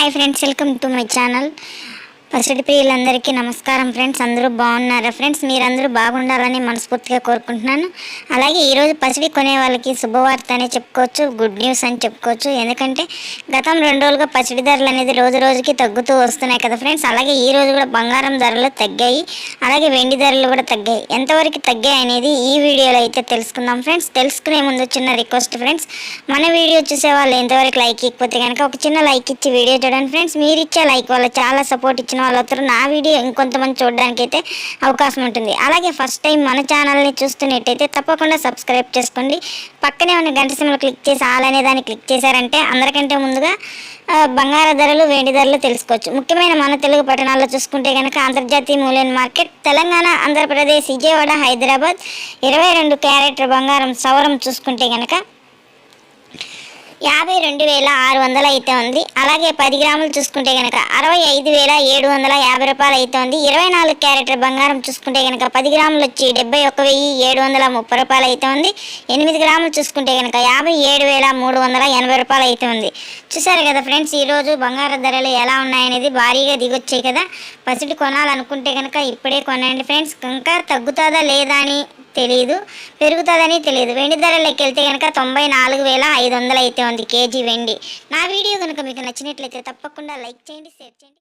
Hi friends welcome to my channel పసిడి ప్రియులందరికీ నమస్కారం ఫ్రెండ్స్. అందరూ బాగున్నారా ఫ్రెండ్స్? మీరందరూ బాగుండాలని మనస్ఫూర్తిగా కోరుకుంటున్నాను. అలాగే ఈరోజు పసిడి కొనే వాళ్ళకి శుభవార్త అని చెప్పుకోవచ్చు గుడ్ న్యూస్ అని చెప్పుకోవచ్చు. ఎందుకంటే గతం రెండు రోజులుగా పసిడి ధరలు అనేది రోజు రోజుకి తగ్గుతూ వస్తున్నాయి కదా ఫ్రెండ్స్. అలాగే ఈ రోజు కూడా బంగారం ధరలు తగ్గాయి అలాగే వెండి ధరలు కూడా తగ్గాయి. ఎంతవరకు తగ్గాయి అనేది ఈ వీడియోలో అయితే తెలుసుకుందాం ఫ్రెండ్స్. తెలుసుకునే ముందు చిన్న రిక్వెస్ట్ ఫ్రెండ్స్. మన వీడియో చూసే వాళ్ళు ఎంతవరకు లైక్ ఇకపోతే కనుక ఒక చిన్న లైక్ ఇచ్చి వీడియో చూడండి ఫ్రెండ్స్. మీరు ఇచ్చే లైక్ వల్ల చాలా సపోర్ట్ ఇచ్చిన వాళ్ళు వస్తారు నా వీడియో ఇంకొంతమంది చూడడానికి అయితే అవకాశం ఉంటుంది. అలాగే ఫస్ట్ టైం మన ఛానల్ని చూస్తున్నట్టయితే తప్పకుండా సబ్స్క్రైబ్ చేసుకోండి. పక్కనే ఉన్న గంట సింబల్ క్లిక్ చేసి ఆల్ అనే దాన్ని క్లిక్ చేశారంటే అందరికంటే ముందుగా బంగార బంగారు ధరలు వెండి ధరలు తెలుసుకోవచ్చు. ముఖ్యమైన మన తెలుగు పట్టణాల్లో చూసుకుంటే కనుక అంతర్జాతీయ మూల్యం మార్కెట్ తెలంగాణ ఆంధ్రప్రదేశ్ విజయవాడ హైదరాబాద్ ఇరవై రెండు క్యారెట్ బంగారం సవరం చూసుకుంటే కనుక యాభై రెండు వేల ఆరు వందలు అయితే ఉంది. అలాగే పది గ్రాములు చూసుకుంటే కనుక అరవై ఐదు వేల ఏడు వందల యాభై రూపాయలు అయితే ఉంది. ఇరవై నాలుగు క్యారెట్ల బంగారం చూసుకుంటే కనుక పది గ్రాములు వచ్చి డెబ్బై ఒక వెయ్యి ఏడు వందల ముప్పై రూపాయలు అయితే ఉంది. ఎనిమిది గ్రాములు చూసుకుంటే కనుక యాభై ఏడు వేల మూడు వందల ఎనభై రూపాయలు అయితే ఉంది. చూసారు కదా ఫ్రెండ్స్ ఈరోజు బంగారం ధరలు ఎలా ఉన్నాయనేది భారీగా దిగొచ్చాయి కదా. పసిడి కొనాలనుకుంటే కనుక ఇప్పుడే కొనండి ఫ్రెండ్స్. ఇంకా తగ్గుతుందా లేదా అని తెలియదు పెరుగుతుందని తెలియదు వెండి ధరలోకి వెళ్తే కనుక తొంభై నాలుగు వేల ఐదు వందలు అయితే ఉంది కేజీ వెండి. నా వీడియో కనుక మీకు నచ్చినట్లయితే తప్పకుండా లైక్ చేయండి షేర్ చేయండి.